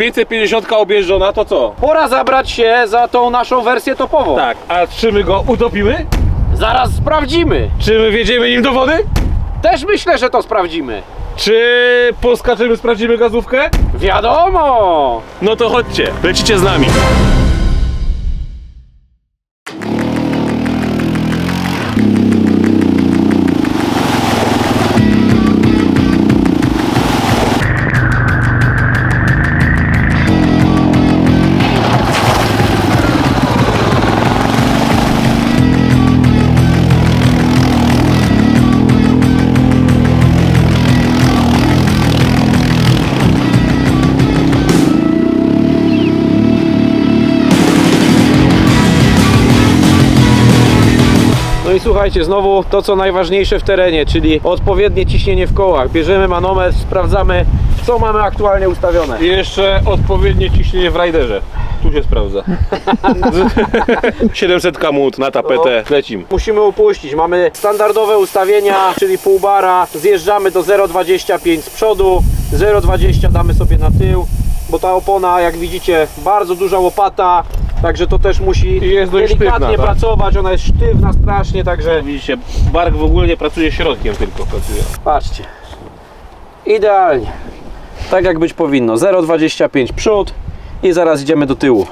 550 objeżdżona, to co? Pora zabrać się za tą naszą wersję topową. Tak, a czy my go utopimy? Zaraz sprawdzimy. Czy my wjedziemy nim do wody? Też myślę, że to sprawdzimy. Czy poskaczymy, sprawdzimy gazówkę? Wiadomo! No to chodźcie, lecicie z nami. I słuchajcie, znowu to co najważniejsze w terenie, czyli odpowiednie ciśnienie w kołach. Bierzemy manometr, sprawdzamy co mamy aktualnie ustawione. I jeszcze odpowiednie ciśnienie w rajderze. Tu się sprawdza. 700 kamut na tapetę. Lecim. Musimy upuścić. Mamy standardowe ustawienia, czyli pół bara. Zjeżdżamy do 0,25 z przodu, 0,20 damy sobie na tył, bo ta opona, jak widzicie, bardzo duża łopata, także to też musi I jest dość delikatnie sztywna, tak? pracować. Ona jest sztywna strasznie, także Widzicie, bark w ogóle nie pracuje środkiem, tylko pracuje. patrzcie. Idealnie. Tak jak być powinno. 0,25 przód i zaraz idziemy do tyłu.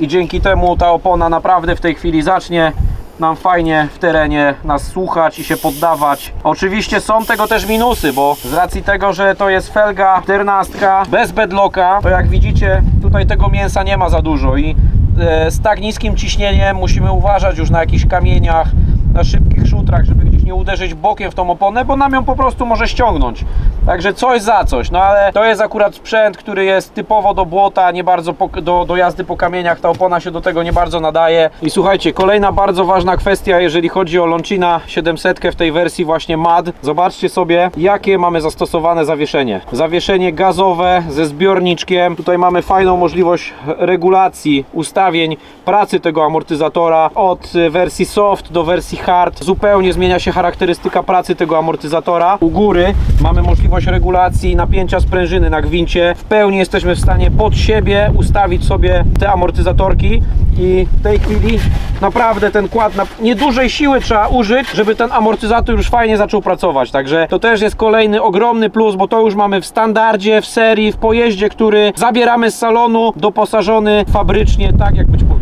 I dzięki temu ta opona naprawdę w tej chwili zacznie nam fajnie w terenie nas słuchać i się poddawać. Oczywiście są tego też minusy, bo z racji tego, że to jest felga 14 bez bedlocka, to jak widzicie tutaj tego mięsa nie ma za dużo i e, z tak niskim ciśnieniem musimy uważać już na jakichś kamieniach, na szybkich szutrach, żeby gdzieś nie uderzyć bokiem w tą oponę, bo nam ją po prostu może ściągnąć. Także coś za coś, no ale to jest akurat sprzęt, który jest typowo do błota, nie bardzo po, do, do jazdy po kamieniach, ta opona się do tego nie bardzo nadaje. I słuchajcie, kolejna bardzo ważna kwestia, jeżeli chodzi o Loncina 700 w tej wersji właśnie MAD. Zobaczcie sobie, jakie mamy zastosowane zawieszenie. Zawieszenie gazowe ze zbiorniczkiem. Tutaj mamy fajną możliwość regulacji, ustawień pracy tego amortyzatora od wersji soft do wersji hard. Zupełnie zmienia się charakterystyka pracy tego amortyzatora. U góry mamy możliwość regulacji napięcia sprężyny na gwincie. W pełni jesteśmy w stanie pod siebie ustawić sobie te amortyzatorki i w tej chwili naprawdę ten kład na niedużej siły trzeba użyć, żeby ten amortyzator już fajnie zaczął pracować. Także to też jest kolejny ogromny plus, bo to już mamy w standardzie, w serii, w pojeździe, który zabieramy z salonu, doposażony fabrycznie, tak jak być powinien.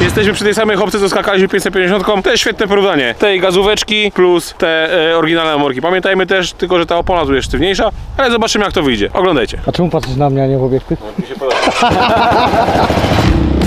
Jesteśmy przy tej samej chopce, co skakaliśmy 550. To jest świetne porównanie. Tej gazóweczki plus te e, oryginalne amorki. Pamiętajmy też tylko, że ta opona tu jest sztywniejsza, ale zobaczymy jak to wyjdzie. Oglądajcie. A czemu patrzysz na mnie, a nie w obiektyw? Mi się podoba.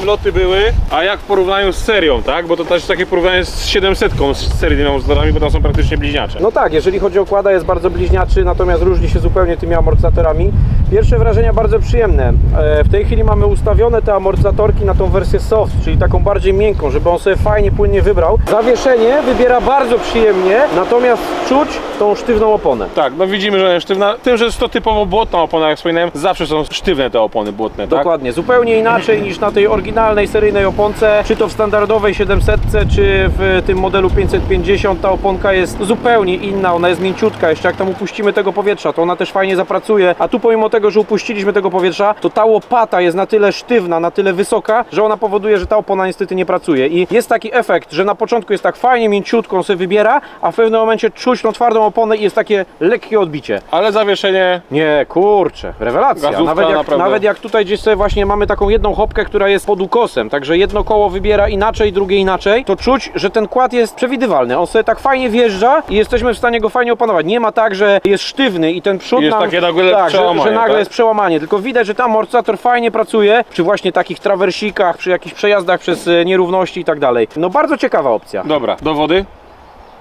Loty były, a jak w porównaniu z serią, tak? Bo to też takie porównanie z 700 z seryjnymi amortyzatorami, bo tam są praktycznie bliźniacze. No tak, jeżeli chodzi o kłada jest bardzo bliźniaczy, natomiast różni się zupełnie tymi amortyzatorami. Pierwsze wrażenia bardzo przyjemne. E, W tej chwili mamy ustawione te amortyzatorki na tą wersję soft, czyli taką bardziej miękką, żeby on sobie fajnie, płynnie wybrał. Zawieszenie wybiera bardzo przyjemnie, natomiast czuć tą sztywną oponę. Tak, no widzimy, że jest sztywna. Tym, że jest to typowo błotna opona, jak wspominałem, zawsze są sztywne te opony błotne, tak? Dokładnie, zupełnie inaczej niż na tej oryginalnej seryjnej oponce, czy to w standardowej 700, czy w tym modelu 550 ta oponka jest zupełnie inna, ona jest mięciutka, jeszcze jak tam upuścimy tego powietrza, to ona też fajnie zapracuje, a tu pomimo tego, że upuściliśmy tego powietrza, to ta łopata jest na tyle sztywna, na tyle wysoka, że ona powoduje, że ta opona niestety nie pracuje. I jest taki efekt, że na początku jest tak fajnie mięciutką, on sobie wybiera, a w pewnym momencie czuć tą twardą oponę i jest takie lekkie odbicie. Ale zawieszenie? Nie, kurczę, rewelacja. Gazówka nawet, jak, nawet jak tutaj gdzieś sobie właśnie mamy taką jedną hopkę, która jest pod ukosem, także jedno koło wybiera inaczej, drugie inaczej, to czuć, że ten kład jest przewidywalny. On sobie tak fajnie wjeżdża i jesteśmy w stanie go fajnie opanować. Nie ma tak, że jest sztywny i ten przód Jest nam, takie nagle tak, że, że przełamanie, nagle tak? jest przełamanie, tylko widać, że ten amortyzator fajnie pracuje przy właśnie takich trawersikach, przy jakichś przejazdach przez e, nierówności i tak dalej. No bardzo ciekawa opcja. Dobra, do wody.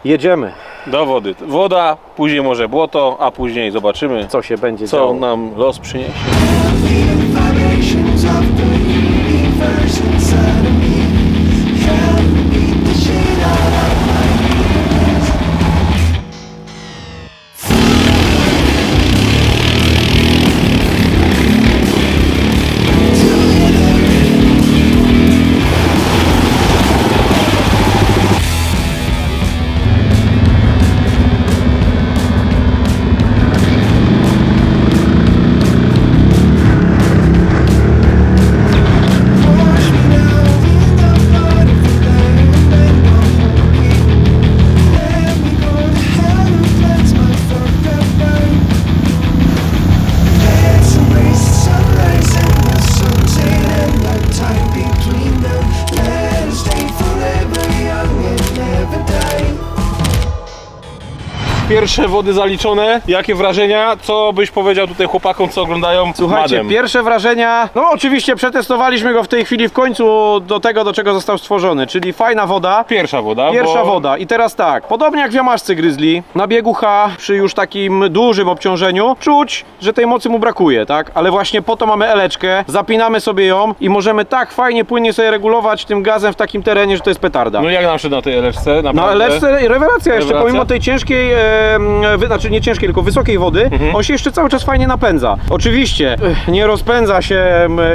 Jedziemy. Do wody. Woda, później może błoto, a później zobaczymy, Co się będzie co działo. nam los przyniesie. Pierwsze wody zaliczone. Jakie wrażenia? Co byś powiedział tutaj chłopakom, co oglądają Słuchajcie, Madem? pierwsze wrażenia. No, oczywiście przetestowaliśmy go w tej chwili w końcu do tego, do czego został stworzony, czyli fajna woda. Pierwsza woda. Pierwsza bo... woda. I teraz tak, podobnie jak w Jamaszce Grizzly, na biegu H przy już takim dużym obciążeniu, czuć, że tej mocy mu brakuje, tak? Ale właśnie po to mamy eleczkę, zapinamy sobie ją i możemy tak fajnie, płynnie sobie regulować tym gazem w takim terenie, że to jest petarda. No jak nam szedł na tej LFC? Na Naprawdę? LFC rewelacja jeszcze, Rewelacja? pomimo tej ciężkiej, e, wy, znaczy nie ciężkiej, tylko wysokiej wody, Mhm. on się jeszcze cały czas fajnie napędza. Oczywiście nie rozpędza się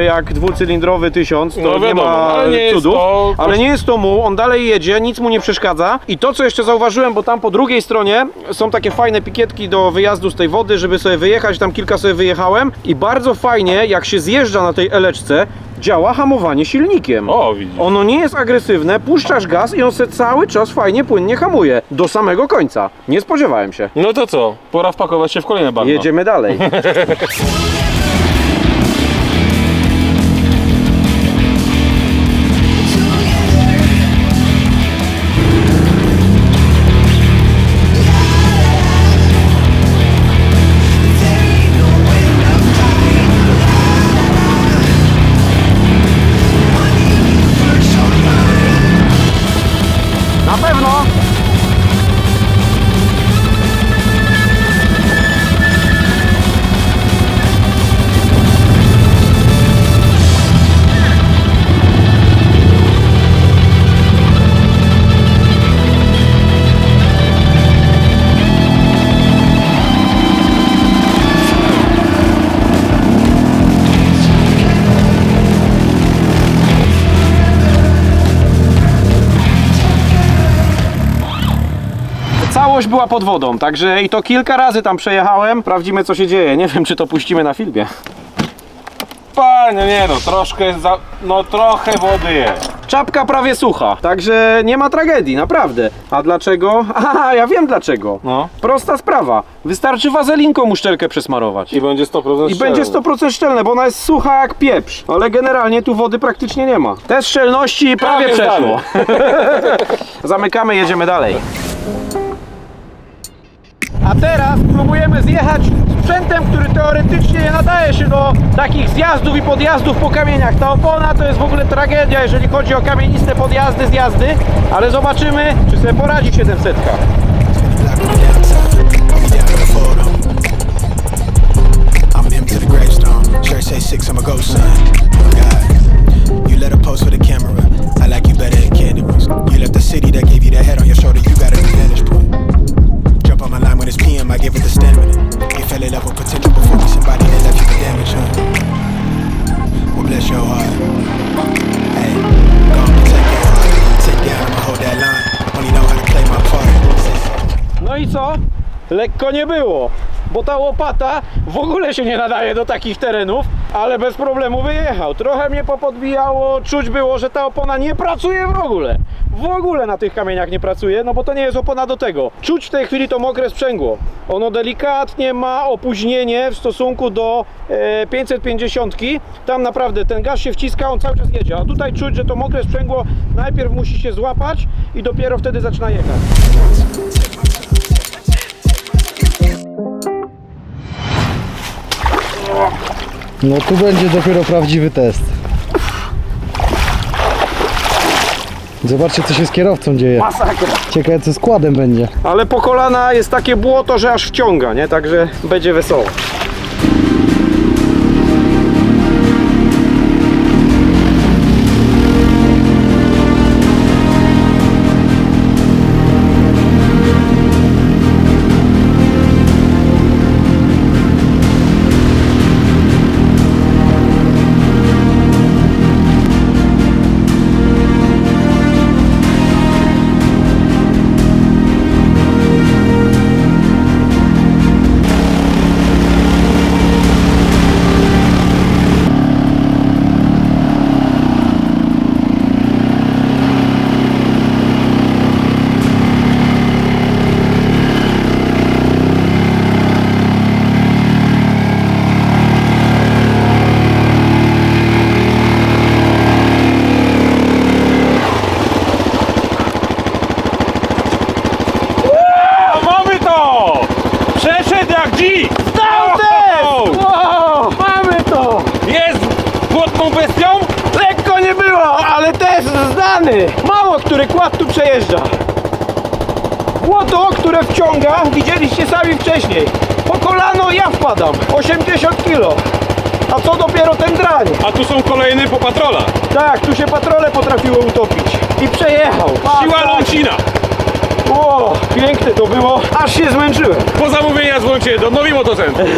jak dwucylindrowy tysiąc, to No nie wiadomo, ma ale nie cudów, to- ale nie jest to mu, on dalej jedzie, nic mu nie przeszkadza i to co jeszcze zauważyłem, bo tam po drugiej stronie są takie fajne pikietki do wyjazdu z tej wody, żeby sobie wyjechać, tam kilka sobie wyjechałem i bardzo fajnie jak się zjeżdża na tej eleczce, działa hamowanie silnikiem. O, widzisz. Ono nie jest agresywne, puszczasz gaz i on se cały czas fajnie, płynnie hamuje. Do samego końca. Nie spodziewałem się. No to co? Pora wpakować się w kolejne bagno. Jedziemy dalej. Całość była pod wodą, także i to kilka razy tam przejechałem. Sprawdzimy co się dzieje. Nie wiem czy to puścimy na filmie. Panie, nie no, troszkę za... No trochę wody jest. Czapka prawie sucha, także nie ma tragedii, naprawdę. A dlaczego? Aha, ja wiem dlaczego. No. Prosta sprawa. Wystarczy wazelinką uszczelkę przesmarować. I będzie 100% I będzie 100% szczelne, bo ona jest sucha jak pieprz. Ale generalnie tu wody praktycznie nie ma. Test szczelności prawie Prawie przeszło. Zamykamy, jedziemy dalej. A teraz próbujemy zjechać sprzętem, który teoretycznie nie nadaje się do takich zjazdów i podjazdów po kamieniach. Ta opona to jest w ogóle tragedia, jeżeli chodzi o kamieniste podjazdy, zjazdy, ale zobaczymy, czy sobie poradzi 700. Black on the downside, I'll be down in the photo. I'm him to the gravestone. Church say six, I'm a ghost son. Oh God, you let her pose for the camera. I like you better than candy ones. You left the city that gave you when it's PM, I give the stamina. You fell in love with potential before me, somebody that left you damage, huh? Well, bless your heart. Hey, go on, take your heart. Take down, I'ma hold that line. Only know how to play my part. No i co? Lekko nie było, bo ta łopata w ogóle się nie nadaje do takich terenów, ale bez problemu wyjechał. Trochę mnie popodbijało, czuć było, że ta opona nie pracuje w ogóle. W ogóle na tych kamieniach nie pracuje, no bo to nie jest opona do tego. Czuć w tej chwili to mokre sprzęgło. Ono delikatnie ma opóźnienie w stosunku do e, 550. Tam naprawdę ten gaz się wciska, on cały czas jedzie. A tutaj czuć, że to mokre sprzęgło najpierw musi się złapać i dopiero wtedy zaczyna jechać. No tu będzie dopiero prawdziwy test. Zobaczcie co się z kierowcą dzieje. Masakra. Ciekawe co z kładem będzie. Ale po kolana jest takie błoto, że aż wciąga, nie? Także będzie wesoło. Są kolejny po patrola. Tak, tu się patrole potrafiły utopić. I przejechał. Siła tak. Lącina. O, piękne to było, aż się zmęczyłem. Po zamówienia dzwońcie do Nowi Motocentrum.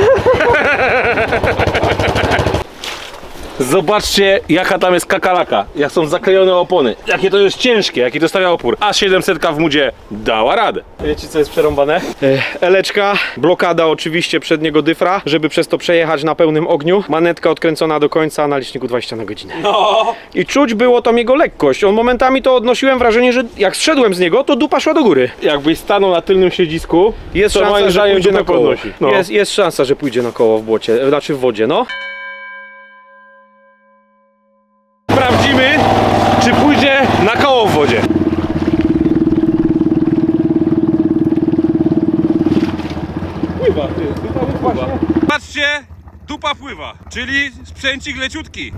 Zobaczcie jaka tam jest kakalaka, jak są zaklejone opony, jakie to jest ciężkie, jaki to stawia opór. A 700 w mudzie dała radę. Wiecie co jest przerąbane? E, Eleczka, blokada oczywiście przedniego dyfra, żeby przez to przejechać na pełnym ogniu. Manetka odkręcona do końca na liczniku 20 na godzinę. No. I czuć było tam jego lekkość. On momentami to odnosiłem wrażenie, że jak zszedłem z niego, to dupa szła do góry. Jakbyś stanął na tylnym siedzisku, Jest szansa, że pójdzie na koło. No. Jest, jest szansa, że pójdzie na koło w błocie, znaczy w wodzie, no. Czy pójdzie na koło w wodzie. Pływa, ty, dupa wypływa. Patrzcie, dupa pływa, czyli sprzęcik leciutki.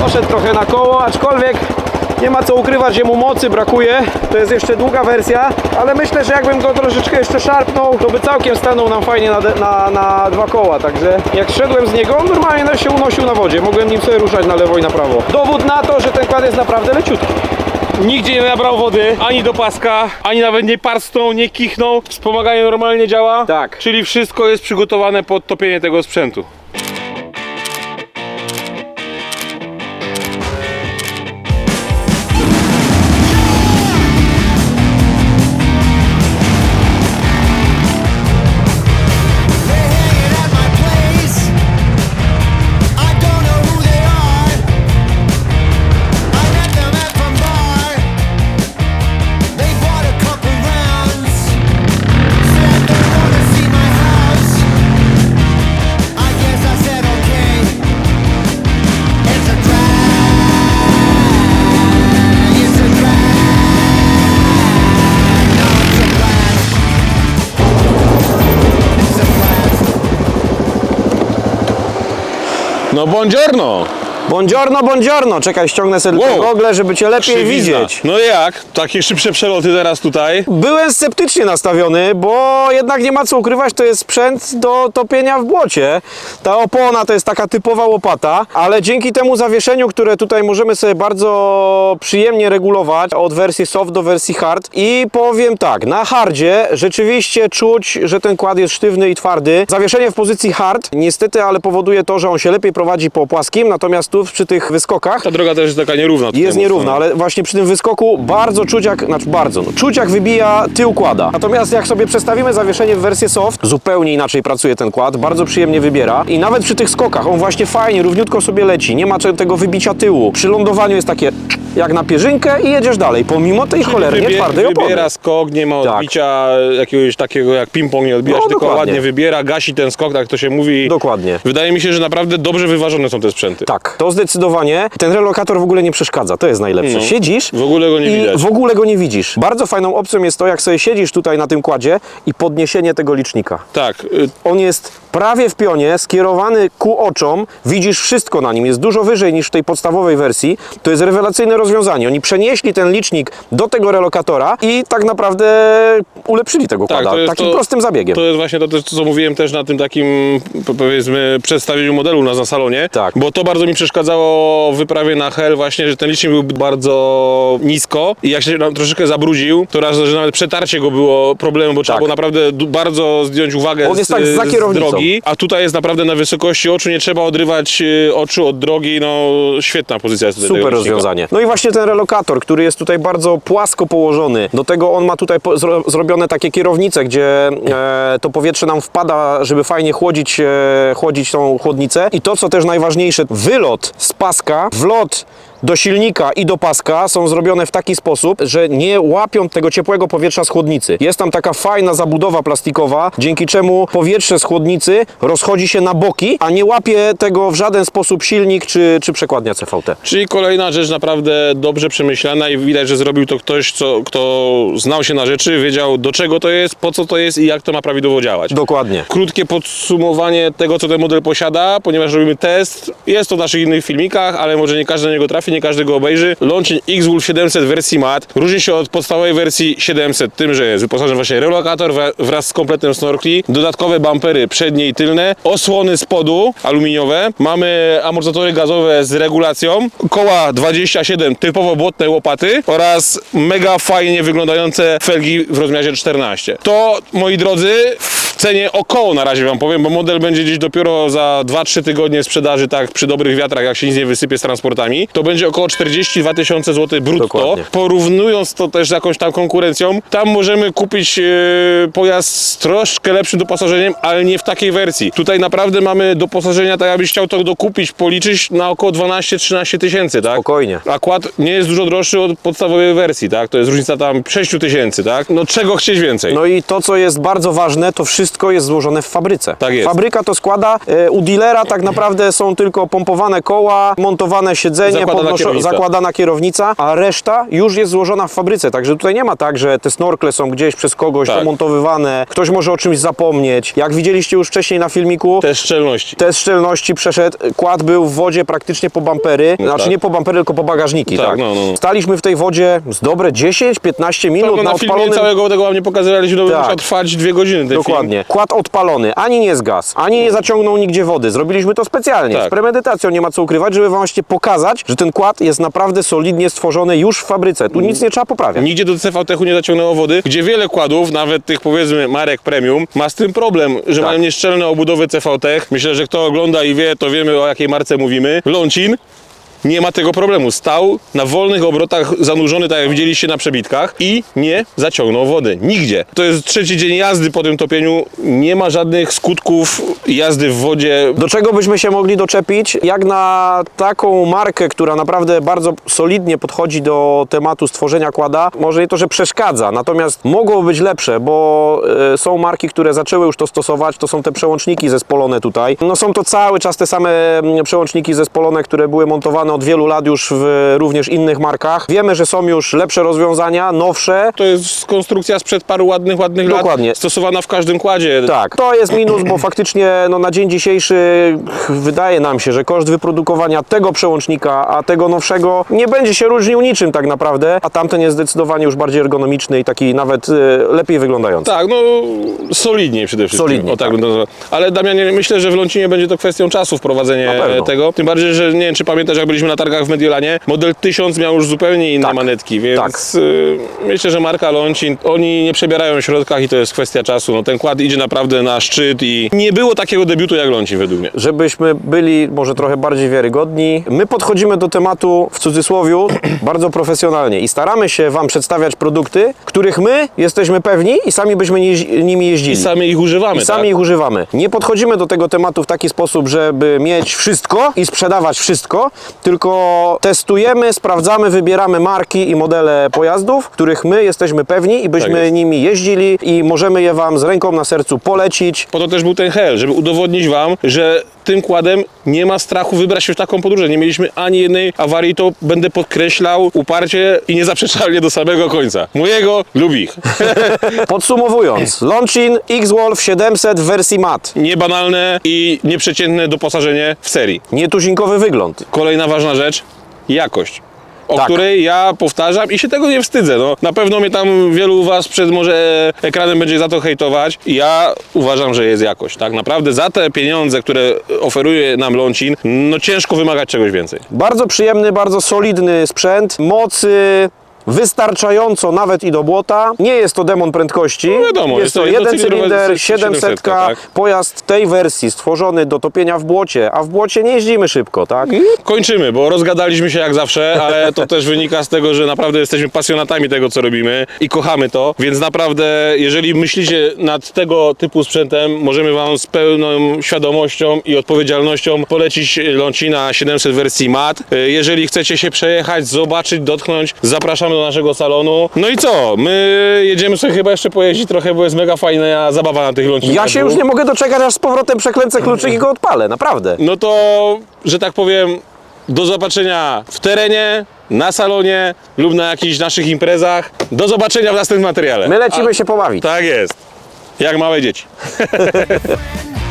Poszedł trochę na koło, aczkolwiek nie ma co ukrywać, że mu mocy brakuje. To jest jeszcze długa wersja, ale myślę, że jakbym go troszeczkę jeszcze szarpnął, to by całkiem stanął nam fajnie na, na, na dwa koła. Także jak szedłem z niego, on normalnie się unosił na wodzie. Mogłem nim sobie ruszać na lewo i na prawo. Dowód na to, że ten kład jest naprawdę leciutki. Nigdzie nie nabrał wody, ani do paska, ani nawet nie parstą, nie kichnął. Wspomaganie normalnie działa. Tak. Czyli wszystko jest przygotowane pod topienie tego sprzętu. No buongiorno! Buongiorno, buongiorno. Czekaj, ściągnę sobie Wow. gogle, żeby cię lepiej Krzywizna. widzieć. No jak? Takie szybsze przeloty teraz tutaj. Byłem sceptycznie nastawiony, bo jednak nie ma co ukrywać, to jest sprzęt do topienia w błocie. Ta opona to jest taka typowa łopata, ale dzięki temu zawieszeniu, które tutaj możemy sobie bardzo przyjemnie regulować od wersji soft do wersji hard i powiem tak, na hardzie rzeczywiście czuć, że ten kład jest sztywny i twardy. Zawieszenie w pozycji hard niestety, ale powoduje to, że on się lepiej prowadzi po płaskim, natomiast tu przy tych wyskokach Ta droga też jest taka nierówna. tutaj jest mocno. nierówna, ale właśnie przy tym wyskoku bardzo czuć jak, znaczy bardzo, no, czuć jak wybija tył kłada. Natomiast jak sobie przestawimy zawieszenie w wersję soft, zupełnie inaczej pracuje ten kład, bardzo przyjemnie wybiera i nawet przy tych skokach on właśnie fajnie, równiutko sobie leci, nie ma cze- tego wybicia tyłu. Przy lądowaniu jest takie jak na pierzynkę i jedziesz dalej, pomimo tej cholernie Wybie- twardej opony. Wybiera skok, nie ma Tak. odbicia jakiegoś takiego jak ping-pong nie odbija No, się, tylko dokładnie. ładnie wybiera, gasi ten skok, tak to się mówi. Dokładnie. Wydaje mi się, że naprawdę dobrze wyważone są te sprzęty. Tak, to To zdecydowanie. Ten relokator w ogóle nie przeszkadza, to jest najlepsze. No. Siedzisz W ogóle go nie i widać. w ogóle go nie widzisz. Bardzo fajną opcją jest to, jak sobie siedzisz tutaj na tym kładzie i podniesienie tego licznika. Tak, y, On jest prawie w pionie, skierowany ku oczom, widzisz wszystko na nim, jest dużo wyżej niż w tej podstawowej wersji. To jest rewelacyjne rozwiązanie. Oni przenieśli ten licznik do tego relokatora i tak naprawdę ulepszyli tego Tak, kłada. Takim to- prostym zabiegiem. To jest właśnie to, co mówiłem też na tym takim, po- powiedzmy, przedstawieniu modelu na na salonie. Tak. Bo to bardzo mi przeszkadzało w wyprawie na Hel właśnie, że ten licznik był bardzo nisko i jak się nam troszeczkę zabrudził, to raz, że nawet przetarcie go było problemem, bo trzeba Tak. było naprawdę bardzo zdjąć uwagę On jest z, tak za z kierownicą. drogi, a tutaj jest naprawdę na wysokości oczu, nie trzeba odrywać y, oczu od drogi, no świetna pozycja jest tutaj tego Super licznika. rozwiązanie. No i właśnie ten relokator, który jest tutaj bardzo płasko położony. Do tego on ma tutaj po, zro, zrobione takie kierownice, gdzie e, to powietrze nam wpada, żeby fajnie chłodzić, e, chłodzić tą chłodnicę. I to, co też najważniejsze, wylot z paska, wlot do silnika i do paska są zrobione w taki sposób, że nie łapią tego ciepłego powietrza z chłodnicy. Jest tam taka fajna zabudowa plastikowa, dzięki czemu powietrze z chłodnicy rozchodzi się na boki, a nie łapie tego w żaden sposób silnik czy, czy przekładnia CVT. Czyli kolejna rzecz naprawdę dobrze przemyślana i widać, że zrobił to ktoś, co, kto znał się na rzeczy, wiedział do czego to jest, po co to jest i jak to ma prawidłowo działać. Dokładnie. Krótkie podsumowanie tego, co ten model posiada, ponieważ robimy test. Jest to w naszych innych filmikach, ale może nie każdy na niego trafi, nie każdy go obejrzy. Launching X-Wolf 700 w wersji mat różni się od podstawowej wersji 700 tym, że jest wyposażony właśnie relokator wra- wraz z kompletem snorkli, dodatkowe bumpery przednie i tylne, osłony spodu aluminiowe, mamy amortyzatory gazowe z regulacją, koła 27 typowo błotne łopaty. Oraz mega fajnie wyglądające felgi w rozmiarze 14. To, moi drodzy, w cenie około na razie wam powiem, bo model będzie gdzieś dopiero za 2-3 tygodnie sprzedaży, tak przy dobrych wiatrach, jak się nic nie wysypie z transportami. To będzie około 42 tysiące złotych brutto. Dokładnie. Porównując to też z jakąś tam konkurencją, tam możemy kupić e, pojazd z troszkę lepszym doposażeniem, ale nie w takiej wersji. Tutaj naprawdę mamy doposażenia, tak jakbyś chciał to dokupić, policzyć na około 12-13 tysięcy, tak? Spokojnie. Akład nie jest dużo droższy od podstawowej wersji, tak? To jest różnica tam 6 tysięcy, tak? No czego chcieć więcej? No i to, co jest bardzo ważne, to wszystko jest złożone w fabryce. Tak jest. Fabryka to składa, e, u dealera tak naprawdę są tylko pompowane koła, montowane siedzenie, Zakładana podnoszo- kierownica. zakładana kierownica, a reszta już jest złożona w fabryce. Także tutaj nie ma tak, że te snorkle są gdzieś przez kogoś Tak. montowywane, ktoś może o czymś zapomnieć. Jak widzieliście już wcześniej na filmiku, Te szczelności. test szczelności przeszedł, kład był w wodzie praktycznie po bampery, znaczy tak. nie po bampery, tylko po bagażniki. Tak, Tak, no, no, no. Staliśmy w tej wodzie z dobre 10-15 minut No, na na filmie odpalonym całego tego wam nie pokazywaliśmy, to Tak. musiał trwać dwie godziny ten Dokładnie. Kład odpalony, ani nie zgasł, ani nie zaciągnął nigdzie wody. Zrobililiśmy to specjalnie, Tak. z premedytacją, nie ma co ukrywać, żeby wam właśnie pokazać, że ten kład jest naprawdę solidnie stworzony już w fabryce. Tu nic nie trzeba poprawiać. Nigdzie do CVT-u nie zaciągnęło wody, gdzie wiele kładów, nawet tych powiedzmy marek premium, ma z tym problem, że Tak. mają nieszczelne obudowy CVT. Myślę, że kto ogląda i wie, to wiemy o jakiej marce mówimy. Lącin nie ma tego problemu. Stał na wolnych obrotach zanurzony, tak jak widzieliście na przebitkach i nie zaciągnął wody. Nigdzie. To jest trzeci dzień jazdy po tym topieniu. Nie ma żadnych skutków jazdy w wodzie. Do czego byśmy się mogli doczepić? Jak na taką markę, która naprawdę bardzo solidnie podchodzi do tematu stworzenia kłada, może nie to, że przeszkadza, natomiast mogło być lepsze, bo e, są marki, które zaczęły już to stosować, to są te przełączniki zespolone tutaj. No są to cały czas te same mm, przełączniki zespolone, które były montowane od wielu lat już w również innych markach. Wiemy, że są już lepsze rozwiązania, nowsze, To jest konstrukcja sprzed paru ładnych, ładnych Dokładnie. lat. Stosowana w każdym kładzie. Tak, to jest minus, bo faktycznie no, na dzień dzisiejszy wydaje nam się, że koszt wyprodukowania tego przełącznika, a tego nowszego nie będzie się różnił niczym tak naprawdę, a tamten jest zdecydowanie już bardziej ergonomiczny i taki nawet e, lepiej wyglądający. Tak, no solidniej przede wszystkim. Solidniej, o, tak, tak. bym. Ale Damianie, myślę, że w Lącinie będzie to kwestią czasu wprowadzenie pewno. tego. Tym bardziej, że nie wiem, czy pamiętasz, jak byliśmy na targach w Mediolanie, model 1000 miał już zupełnie inne Tak, manetki, więc tak. y, myślę, że marka Lącin, oni nie przebierają w środkach i to jest kwestia czasu. No, ten kład idzie naprawdę na szczyt i nie było takiego debiutu jak Lącin według mnie. Żebyśmy byli może trochę bardziej wiarygodni, my podchodzimy do tematu w cudzysłowiu bardzo profesjonalnie i staramy się Wam przedstawiać produkty, których my jesteśmy pewni i sami byśmy nie- nimi jeździli. I sami ich używamy, I sami tak? ich używamy. Nie podchodzimy do tego tematu w taki sposób, żeby mieć wszystko i sprzedawać wszystko, tylko testujemy, sprawdzamy, wybieramy marki i modele pojazdów, których my jesteśmy pewni i byśmy Tak nimi jeździli i możemy je Wam z ręką na sercu polecić. Po to też był ten hel, żeby udowodnić Wam, że tym kładem nie ma strachu wybrać się w taką podróż. Nie mieliśmy ani jednej awarii, to będę podkreślał uparcie i niezaprzeczalnie do samego końca. Mojego lub ich. Podsumowując, Lonchin X-Wolf 700 w wersji mat. Niebanalne i nieprzeciętne doposażenie w serii. Nietuzinkowy wygląd. Kolejna ważna rzecz, jakość. O Tak. której ja powtarzam i się tego nie wstydzę. No, na pewno mnie tam wielu was przed może ekranem będzie za to hejtować. Ja uważam, że jest jakość. Tak naprawdę za te pieniądze, które oferuje nam Loncin, no ciężko wymagać czegoś więcej. Bardzo przyjemny, bardzo solidny sprzęt. Mocy wystarczająco nawet i do błota. Nie jest to demon prędkości. No wiadomo, jest jest to jeden cylinder, 700, 700, tak. pojazd tej wersji stworzony do topienia w błocie, a w błocie nie jeździmy szybko, tak? Kończymy, bo rozgadaliśmy się jak zawsze, ale to też wynika z tego, że naprawdę jesteśmy pasjonatami tego, co robimy i kochamy to, więc naprawdę, jeżeli myślicie nad tego typu sprzętem, możemy Wam z pełną świadomością i odpowiedzialnością polecić Loncina 700 wersji MAT. Jeżeli chcecie się przejechać, zobaczyć, dotknąć, zapraszamy do naszego salonu. No i co? My jedziemy sobie chyba jeszcze pojeździć trochę, bo jest mega fajna zabawa na tych Loncinach. Ja się już nie mogę doczekać, aż z powrotem przeklęcę kluczyk i go odpalę, naprawdę. No to, że tak powiem, do zobaczenia w terenie, na salonie lub na jakichś naszych imprezach. Do zobaczenia w następnym materiale. My lecimy się pobawić. Tak jest. Jak małe dzieci.